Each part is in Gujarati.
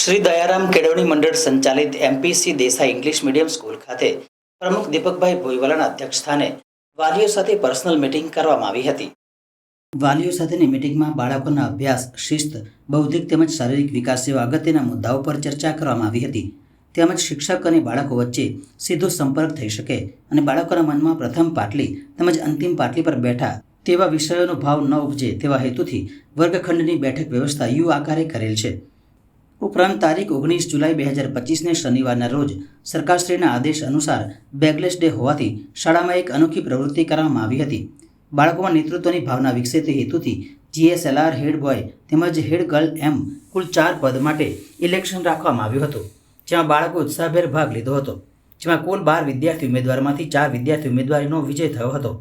શ્રી દયારામ કેળવણી મંડળ સંચાલિત MPC Desai English medium school ખાતે પ્રમુખ દીપકભાઈ ભોઈવાલાના અધ્યક્ષસ્થાને વાલીઓ સાથે પર્સનલ મીટિંગ કરવામાં આવી હતી. વાલીઓ સાથેની મીટિંગમાં બાળકોના અભ્યાસ, શિસ્ત, બૌદ્ધિક તેમજ શારીરિક વિકાસ જેવા અગત્યના મુદ્દાઓ પર ચર્ચા કરવામાં આવી હતી. તેમજ શિક્ષક અને બાળકો વચ્ચે સીધો સંપર્ક થઈ શકે અને બાળકોના મનમાં પ્રથમ પાટલી તેમજ અંતિમ પાટલી પર બેઠા તેવા વિષયોનો ભાવ ન ઉપજે તેવા હેતુથી વર્ગખંડની બેઠક વ્યવસ્થા યુ આકારે કરેલ છે. ઉપરાંત તારીખ ઓગણીસ જુલાઈ બે હજાર પચીસને શનિવારના રોજ સરકારશ્રીના આદેશ અનુસાર બેગલેસ ડે હોવાથી શાળામાં એક અનોખી પ્રવૃત્તિ કરવામાં આવી હતી. બાળકોમાં નેતૃત્વની ભાવના વિકસે તે હેતુથી જીએસએલઆર હેડ બોય તેમજ હેડ ગર્લ એમ કુલ ચાર પદ માટે ઇલેક્શન રાખવામાં આવ્યું હતું, જેમાં બાળકો ઉત્સાહભેર ભાગ લીધો હતો, જેમાં કુલ બાર વિદ્યાર્થી ઉમેદવારમાંથી ચાર વિદ્યાર્થી ઉમેદવારીનો વિજય થયો હતો.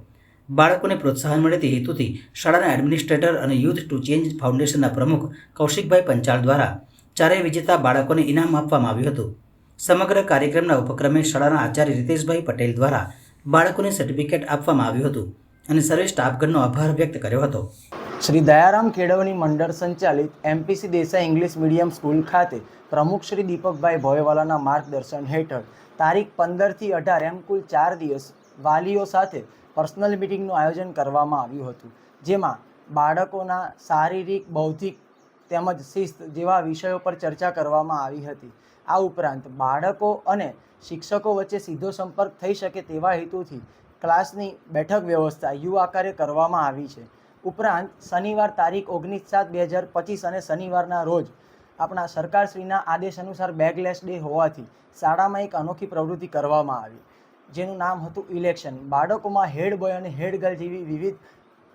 બાળકોને પ્રોત્સાહન મળે તે હેતુથી શાળાના એડમિનિસ્ટ્રેટર અને યુથ ટુ ચેન્જ ફાઉન્ડેશનના પ્રમુખ કૌશિકભાઈ પંચાલ દ્વારા ચારેય વિજેતા બાળકોને ઇનામ આપવામાં આવ્યું હતું. સમગ્ર કાર્યક્રમના ઉપક્રમે શાળાના આચાર્ય રીતેશભાઈ પટેલ દ્વારા બાળકોને સર્ટિફિકેટ આપવામાં આવ્યું હતું અને સર્વે સ્ટાફગણનો આભાર વ્યક્ત કર્યો હતો. શ્રી દયારામ કેળવણી મંડળ સંચાલિત MPC Desai English medium school ખાતે પ્રમુખ શ્રી દીપકભાઈ ભોયવાલાના માર્ગદર્શન હેઠળ તારીખ પંદરથી અઢાર એમ કુલ ચાર દિવસ વાલીઓ સાથે પર્સનલ મિટિંગનું આયોજન કરવામાં આવ્યું હતું. જેમાં બાળકોના શારીરિક, બૌદ્ધિક તેમજ શિસ્ત જેવા વિષયો પર ચર્ચા કરવામાં આવી હતી. આ ઉપરાંત બાળકો અને શિક્ષકો વચ્ચે સીધો સંપર્ક થઈ શકે તેવા હેતુથી ક્લાસની બેઠક વ્યવસ્થા યુ આકારે કરવામાં આવી છે. ઉપરાંત શનિવાર તારીખ ઓગણીસ સાત બે હજાર પચીસ અને શનિવારના રોજ આપણા સરકારશ્રીના આદેશ અનુસાર બેગલેસ ડે હોવાથી શાળામાં એક અનોખી પ્રવૃત્તિ કરવામાં આવી. જેનું નામ હતું ઇલેક્શન. બાળકોમાં હેડ બોય અને હેડ ગર્લ જેવી વિવિધ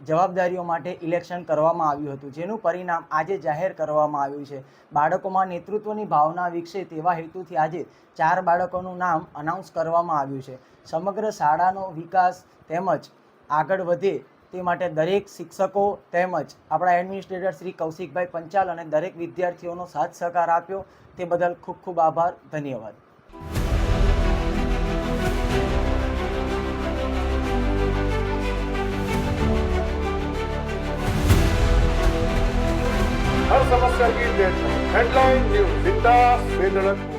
જવાબદારીઓ માટે ઇલેક્શન કરવામાં આવ્યું હતું. જેનું પરિણામ આજે જાહેર કરવામાં આવ્યું છે. બાળકોમાં નેતૃત્વની ભાવના વિકસે તેવા હેતુથી આજે ચાર બાળકોનું નામ અનાઉન્સ કરવામાં આવ્યું છે. સમગ્ર શાળાનો વિકાસ તેમજ આગળ વધે તે માટે દરેક શિક્ષકો તેમજ આપણા એડમિનિસ્ટ્રેટર શ્રી કૌશિકભાઈ પંચાલ અને દરેક વિદ્યાર્થીઓનો સાથ સહકાર આપ્યો. તે બદલ ખૂબ ખૂબ આભાર. ધન્યવાદ. સમસ્યા ગીર દેશ હેડલાઇન ન્યૂઝ બિંદાસ બેધડક